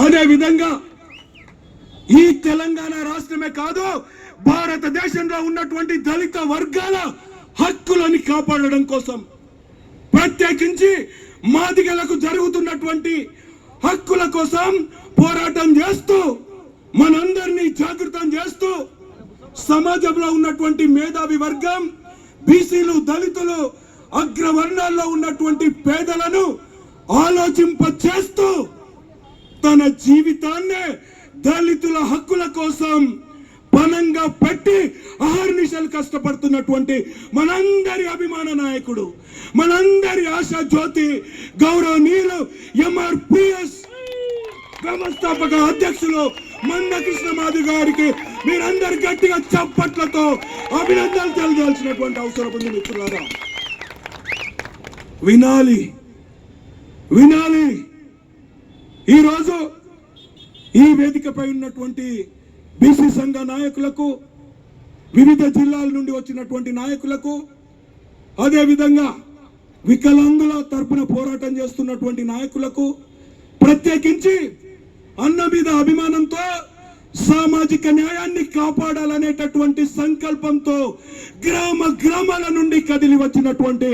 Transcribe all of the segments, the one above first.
అదే విధంగా ఈ తెలంగాణ రాష్ట్రమే కాదు భారతదేశంలో ఉన్నటువంటి దళిత వర్గాల హక్కులని కాపాడడం కోసం ప్రత్యేకించి మాదిగలకు జరుగుతున్నటువంటి హక్కుల కోసం పోరాటం చేస్తూ మనందరినీ జాగృతం చేస్తూ సమాజంలో ఉన్నటువంటి మేధావి వర్గం బీసీలు దళితులు అగ్రవర్ణాల్లో ఉన్నటువంటి పేదలను ఆలోచింప చేస్తూ తన జీవితాన్నే దళితుల హక్కుల కోసం పనంగా పెట్టి అహర్నిశలు కష్టపడుతున్నటువంటి మనందరి అభిమాన నాయకుడు మనందరి ఆశా జ్యోతి గౌరవనీయులు ఎంఆర్పిఎస్ వ్యవస్థాపక అధ్యక్షులు మందకృష్ణ మాధు గారికి మీరందరు గట్టిగా చప్పట్లతో అభినందనలు తెలియాల్సినటువంటి అవసరం ఉంది మిత్రులారా. వినాలి వినాలి. ఈరోజు ఈ వేదికపై ఉన్నటువంటి బీసీ సంఘ నాయకులకు వివిధ జిల్లాల నుండి వచ్చినటువంటి నాయకులకు అదేవిధంగా వికలాంగుల తరపున పోరాటం చేస్తున్నటువంటి నాయకులకు ప్రత్యేకించి అన్న మీద అభిమానంతో సామాజిక న్యాయాన్ని కాపాడాలనేటటువంటి సంకల్పంతో గ్రామ గ్రామాల నుండి కదిలి వచ్చినటువంటి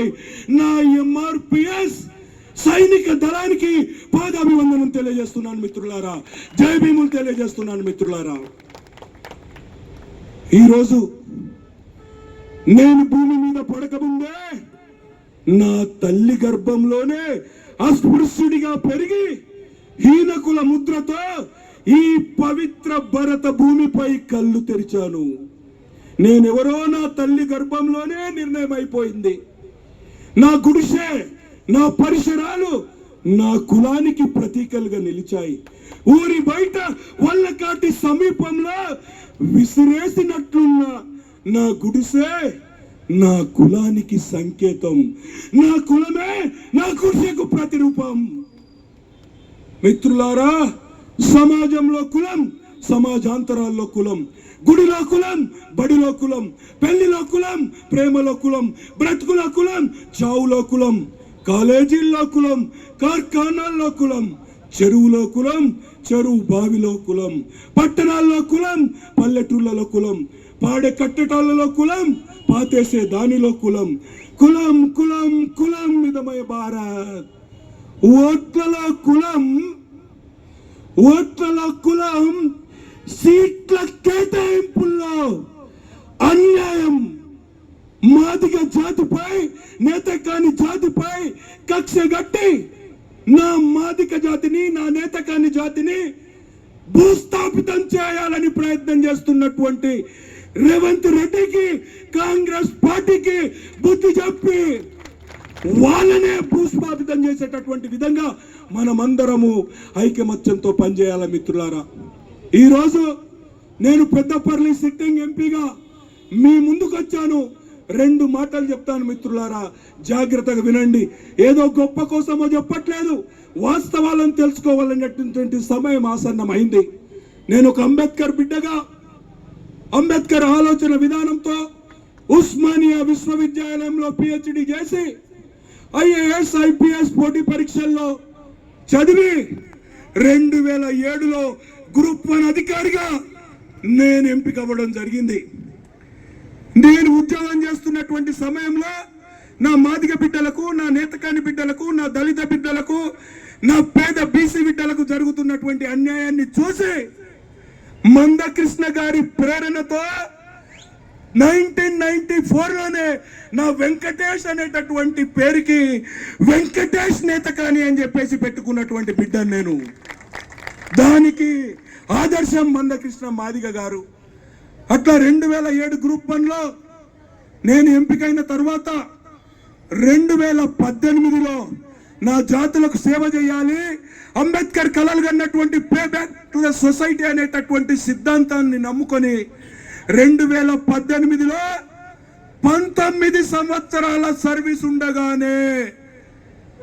నా ఎంఆర్పిఎస్ సైనిక దళానికి పాదాభివందనం తెలియజేస్తున్నాను మిత్రులారా. జై భీములు తెలియజేస్తున్నాను మిత్రులారా. ఈరోజు నేను భూమి మీద పడకముందే నా తల్లి గర్భంలోనే అస్పృశ్యుడిగా పెరిగి హీనకుల ముద్రతో ఈ పవిత్ర భరత భూమిపై కళ్ళు తెరిచాను. నేనెవరో నా తల్లి గర్భంలోనే నిర్ణయం అయిపోయింది నా గుడిసే నా పరిసరాలు నా కులానికి ప్రతీకలుగా నిలిచాయి. ఊరి బయట వల్లకాటి సమీపంలో విసిరేసినట్లున్న నా గుడిసే నా కులానికి సంకేతం. నా కులమే నా గుడిసెకు ప్రతిరూపం. మిత్రులారా సమాజంలో కులం సమాజాంతరాల్లో కులం గుడిలో కులం బడిలో కులం పెళ్ళిలో కులం ప్రేమలో కులం బ్రతుకులో కులం చావులో కులం కాలేజీల్లో కులం కార్ఖానాల్లో కులం చెరువులో కులం చెరువు బావిలో కులం పట్టణాల్లో కులం పల్లెటూళ్ళలో కులం పాడే కట్టటాలలో కులం పాతేసే దానిలో కులం. కులం కులం కులం విధమయ భారత్. ఓట్లలో కులం ఓట్ల కులం సీట్ల కేటాయింపుల్లో అన్యాయం. మాదిగ జాతిపై నేత కాని జాతిపై కక్ష గట్టి నా మాదిక జాతిని నా నేత కాని జాతిని భూస్థాపితం చేయాలని ప్రయత్నం చేస్తున్నటువంటి రేవంత్ రెడ్డికి కాంగ్రెస్ పార్టీకి బుద్ధి చెప్పి వాళ్ళనే భూస్థాపితం చేసేటటువంటి విధంగా మనమందరము ఐకమత్యంతో పనిచేయాల మిత్రులారా? ఈరోజు నేను పెద్దపల్లి సిట్టింగ్ ఎంపీగా మీ ముందుకు వచ్చాను రెండు మాటలు చెప్తాను మిత్రులారా జాగ్రత్తగా వినండి. ఏదో గొప్ప కోసమో చెప్పట్లేదు. వాస్తవాలను తెలుసుకోవాలనేటువంటి సమయం ఆసన్నమైంది. నేను ఒక అంబేద్కర్ బిడ్డగా అంబేద్కర్ ఆలోచన విధానంతో ఉస్మానియా విశ్వవిద్యాలయంలో పిహెచ్డి చేసి ఐఏఎస్ ఐపీఎస్ పోటీ పరీక్షల్లో చదివి రెండు వేల ఏడులో గ్రూప్ వన్ అధికారిగా నేను ఎంపిక అవ్వడం జరిగింది. నేను ఉద్యోగం చేస్తున్నటువంటి సమయంలో నా మాదిగ బిడ్డలకు నా నేతకాని బిడ్డలకు నా దళిత బిడ్డలకు నా పేద బీసీ బిడ్డలకు జరుగుతున్నటువంటి అన్యాయాన్ని చూసి మందకృష్ణ గారి ప్రేరణతో నైన్టీన్ నైన్టీ ఫోర్లోనే నా వెంకటేష్ అనేటటువంటి పేరుకి వెంకటేష్ నేతకాని అని చెప్పేసి పెట్టుకున్నటువంటి బిడ్డను నేను. దానికి ఆదర్శం మందకృష్ణ మాదిగ గారు. అట్లా రెండు వేల ఏడు గ్రూప్ వన్లో నేను ఎంపికైన తర్వాత రెండు వేల పద్దెనిమిదిలో నా జాతులకు సేవ చేయాలి. అంబేద్కర్ కలలు కన్నటువంటి pay back to the society అనేటటువంటి సిద్ధాంతాన్ని నమ్ముకొని రెండు వేల పద్దెనిమిదిలో పంతొమ్మిది సంవత్సరాల సర్వీస్ ఉండగానే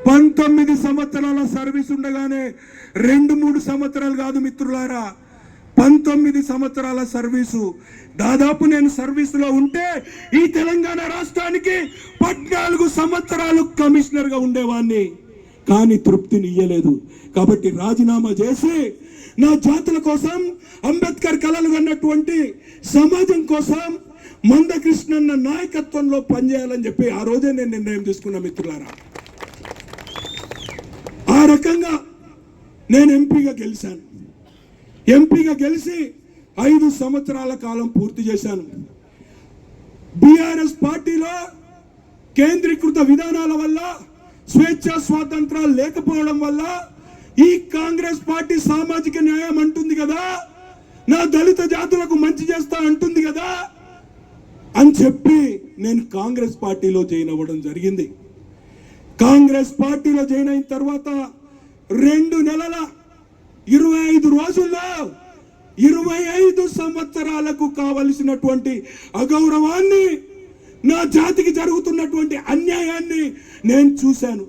పంతొమ్మిది సంవత్సరాల సర్వీస్ ఉండగానే రెండు మూడు సంవత్సరాలు కాదు మిత్రులారా పంతొమ్మిది సంవత్సరాల సర్వీసు. దాదాపు నేను సర్వీసులో ఉంటే ఈ తెలంగాణ రాష్ట్రానికి పద్నాలుగు సంవత్సరాలు కమిషనర్గా ఉండేవాడిని కానీ తృప్తిని ఇయ్యలేదు. కాబట్టి రాజీనామా చేసి నా జాతుల కోసం అంబేద్కర్ కళలు అన్నటువంటి సమాజం కోసం మందకృష్ణన్న నాయకత్వంలో పనిచేయాలని చెప్పి ఆ రోజే నేను నిర్ణయం తీసుకున్న మిత్రులారా. ఆ రకంగా నేను ఎంపీగా గెలిచాను. ఎంపీగా గెలిచి ఐదు సంవత్సరాల కాలం పూర్తి చేశాను. బీఆర్ఎస్ పార్టీలో కేంద్రీకృత విధానాల వల్ల స్వేచ్ఛ స్వాతంత్రాలు లేకపోవడం వల్ల ఈ కాంగ్రెస్ పార్టీ సామాజిక న్యాయం అంటుంది కదా నా దళిత జాతులకు మంచి చేస్తా అంటుంది కదా అని చెప్పి నేను కాంగ్రెస్ పార్టీలో జాయిన్ అవ్వడం జరిగింది. కాంగ్రెస్ పార్టీలో జాయిన్ అయిన తర్వాత రెండు నెలల ఇరవై ఐదు రోజుల్లో ఇరవై ఐదు సంవత్సరాలకు కావలసినటువంటి అగౌరవాన్ని నా జాతికి జరుగుతున్నటువంటి అన్యాయాన్ని నేను చూశాను.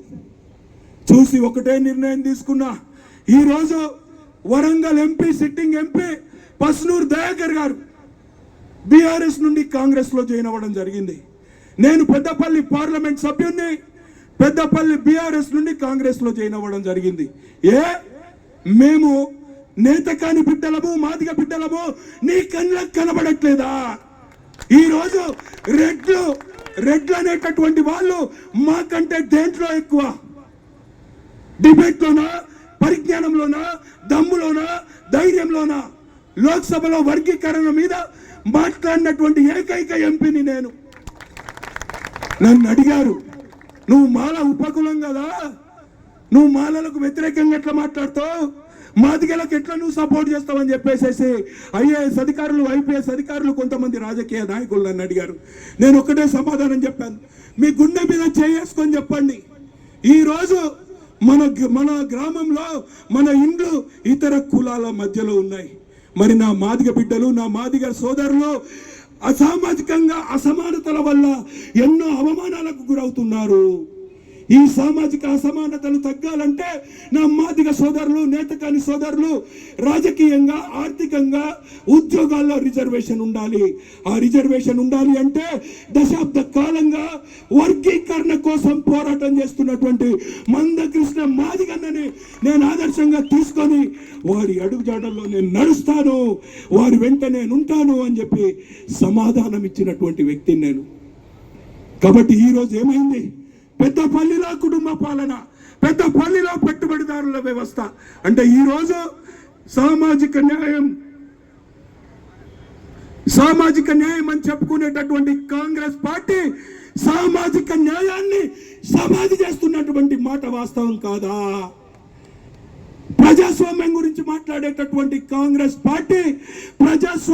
చూసి ఒకటే నిర్ణయం తీసుకున్నా. ఈరోజు Warangal MP sitting MP Pasunoor Dayakar గారు బీఆర్ఎస్ నుండి కాంగ్రెస్లో జాయిన్ అవ్వడం జరిగింది. నేను పెద్దపల్లి పార్లమెంట్ సభ్యుణ్ణి పెద్దపల్లి బీఆర్ఎస్ నుండి కాంగ్రెస్లో జాయిన్ అవ్వడం జరిగింది. ఏ? మేము నేత కాని బిడ్డలము మాదిగ బిడ్డలము నీ కళ్ళకు కనబడట్లేదా? ఈరోజు రెడ్లు రెడ్లు అనేటటువంటి వాళ్ళు మాకంటే దేంట్లో ఎక్కువ? డిబేట్లోనా పరిజ్ఞానంలోనా దమ్ములోనా ధైర్యంలోనా? లోక్సభలో వర్గీకరణ మీద మాట్లాడినటువంటి ఏకైక ఎంపీని నేను. నన్ను అడిగారు నువ్వు మాల ఉపకులం కదా? నువ్వు మాలలకు వ్యతిరేకంగా ఎట్లా మాట్లాడతావు? మాదిగలకు ఎట్లా నువ్వు సపోర్ట్ చేస్తావని చెప్పేసేసి ఐఏఎస్ అధికారులు ఐపీఎస్ అధికారులు కొంతమంది రాజకీయ నాయకులు నన్ను అడిగారు. నేను ఒకటే సమాధానం చెప్పాను. మీ గుండె మీద చేసుకొని చెప్పండి. ఈరోజు మన మన గ్రామంలో మన ఇండ్లు ఇతర కులాల మధ్యలో ఉన్నాయి. మరి నా మాదిగ బిడ్డలు నా మాదిగ సోదరులు అసామాజికంగా అసమానతల వల్ల ఎన్నో అవమానాలకు గురవుతున్నారు. ఈ సామాజిక అసమానతలు తగ్గాలంటే నా మాదిగ సోదరులు నేతకాని సోదరులు రాజకీయంగా ఆర్థికంగా ఉద్యోగాల్లో రిజర్వేషన్ ఉండాలి. ఆ రిజర్వేషన్ ఉండాలి అంటే దశాబ్ద కాలంగా వర్గీకరణ కోసం పోరాటం చేస్తున్నటువంటి మందకృష్ణ మాదిగన్నని నేను ఆదర్శంగా తీసుకొని వారి అడుగుజాడల్లో నేను నడుస్తాను వారి వెంట నేను ఉంటాను అని చెప్పి సమాధానం ఇచ్చినటువంటి వ్యక్తిని నేను. కాబట్టి ఈ రోజు ఏమైంది? పెద్దపల్లిలో కుటుంబ పాలన పెద్దపల్లిలో పెట్టుబడిదారుల వ్యవస్థ. అంటే ఈ రోజు సామాజిక న్యాయం సామాజిక న్యాయం అని చెప్పుకునేటటువంటి కాంగ్రెస్ పార్టీ సామాజిక న్యాయాన్ని సమాధి చేస్తున్నటువంటి మాట వాస్తవం కాదా? ప్రజాస్వామ్యం గురించి మాట్లాడేటటువంటి కాంగ్రెస్ పార్టీ ప్రజాస్వామ్యం